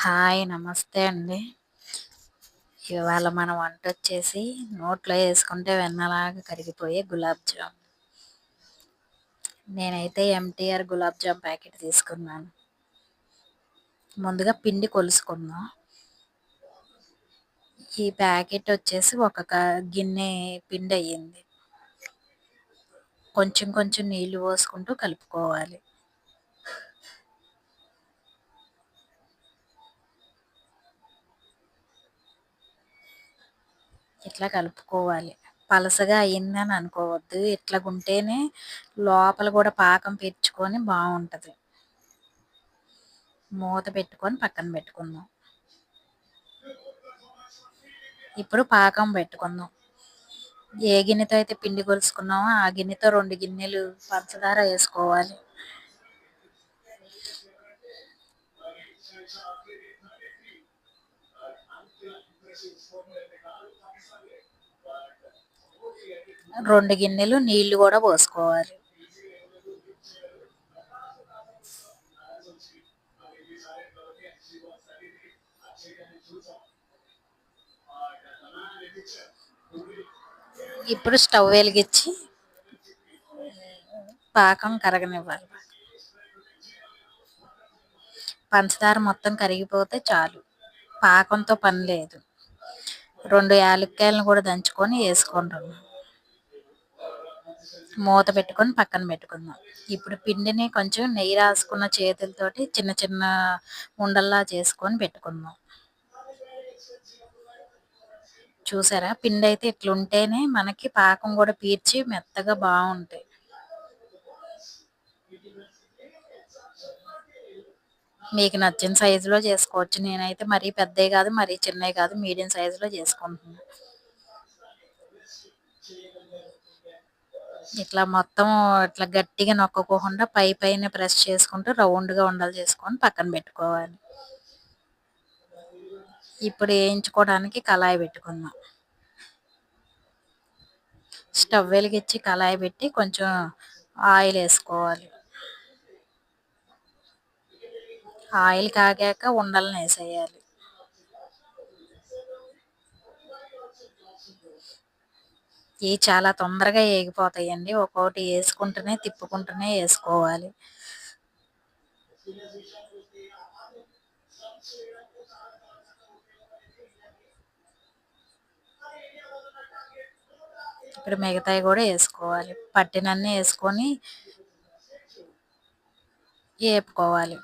Hi నమస్తే అండి. ఇవాళ మన వంట వచ్చేసి నోట్లో వేసుకుంటే వెన్నలాగా కరిగిపోయే గులాబ్ జామ్. నేనైతే ఎంటీఆర్ గులాబ్ జామ్ ప్యాకెట్ తీసుకున్నాను. ముందుగా పిండి కొలుసుకుందాం. ఈ ప్యాకెట్ వచ్చేసి ఒక గిన్నె పిండి అయ్యింది. కొంచెం కొంచెం నీళ్ళు పోసుకుంటూ కలుపుకోవాలి. ఇట్లా కలుపుకోవాలి? పలసగా అయిందని అనుకోవద్దు. ఇట్లా ఉంటేనే లోపల కూడా పాకం పెంచుకొని బాగుంటుంది మూత పెట్టుకొని పక్కన పెట్టుకుందాం. ఇప్పుడు పాకం పెట్టుకుందాం. ఏ గిన్నెతో అయితే పిండి కొలుసుకున్నామో ఆ గిన్నెతో రెండు గిన్నెలు పంచదార వేసుకోవాలి. రెండు గిన్నెలు నీళ్ళు కూడా పోసుకోవాలి. ఇప్పుడు స్టవ్ వెలిగించి పాకం కరగనివ్వాలి. పంచదార మొత్తం కరిగిపోతే చాలు. పాకంతో పని లేదు. రెండు యాలక్కాయలను కూడా దంచుకొని వేసుకుంటున్నాం. మూత పెట్టుకొని పక్కన పెట్టుకుందాం. ఇప్పుడు పిండిని కొంచెం నెయ్యి రాసుకున్న చేతులతోటి చిన్న చిన్న ఉండల్లా చేసుకొని పెట్టుకుందాం. చూసారా? పిండి అయితే ఇట్లుంటేనే మనకి పాకం కూడా పీర్చి మెత్తగా బాగుంటాయి. మీకు నచ్చిన సైజులో చేసుకోవచ్చు. నేనైతే మరీ పెద్దవి కాదు మరీ చిన్నవి కాదు మీడియం సైజులో చేసుకుంటున్నాను ఇట్లా మొత్తం ఇట్లా గట్టిగా నొక్కకోకుండా పై పైన ప్రెస్ చేసుకుంటూ రౌండ్గా ఉండలు చేసుకొని పక్కన పెట్టుకోవాలి. ఇప్పుడు వేయించుకోవడానికి కళాయి పెట్టుకుందాం. స్టవ్ వెలిగించి కళాయి పెట్టి కొంచెం ఆయిల్ వేసుకోవాలి. ఆయిల్ కాగాక ఉండలను వేసేయాలి. ఇవి చాలా తొందరగా ఏగిపోతాయండి. ఒక్కొక్కటి వేసుకుంటూనే తిప్పుకుంటూనే వేసుకోవాలి ఇప్పుడు మిగతాయి కూడా వేసుకోవాలి పట్టినన్నీ వేసుకొని వేపుకోవాలి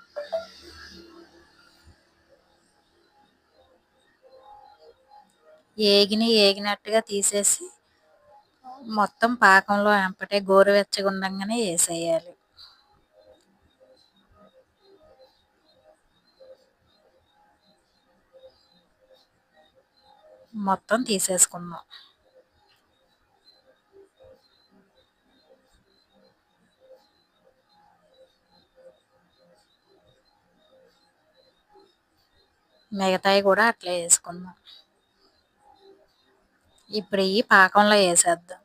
ఏగిని ఏగినట్టుగా తీసేసి మొత్తం పాకంలో వెంపటే గోరువెచ్చగా ఉండగానే వేసేయాలి. మొత్తం తీసేసుకుందాం. మిగతాయి కూడా అట్లా వేసుకుందాం. ఇప్పుడు ఈ పాకంలో వేసేద్దాం.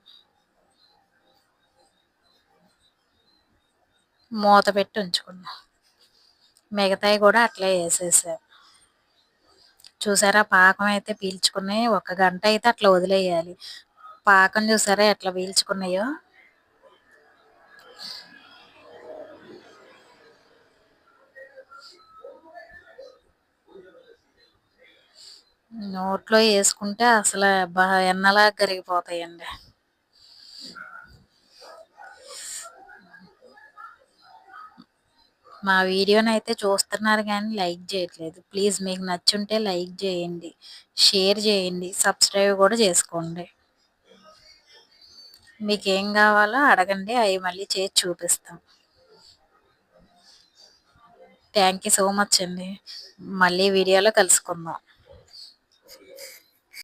మూత పెట్టి ఉంచుకున్నాం. మిగతాయి కూడా అట్లే వేసేసా. చూసారా పాకం అయితే పీల్చుకుని ఒక గంట అయితే అట్లా వదిలేయాలి. పాకం చూసారా ఎట్లా పీల్చుకున్నాయో? నోట్లో వేసుకుంటే అసలు ఎన్నలా కరిగిపోతాయండి. మా వీడియోని అయితే చూస్తున్నారు కానీ లైక్ చేయట్లేదు. ప్లీజ్ మీకు నచ్చుంటే లైక్ చేయండి షేర్ చేయండి సబ్స్క్రైబ్ కూడా చేసుకోండి. మీకు ఏం కావాలో అడగండి అవి మళ్ళీ చేసి చూపిస్తాం. థ్యాంక్ యూ సో మచ్ అండి. మళ్ళీ వీడియోలో కలుసుకుందాం.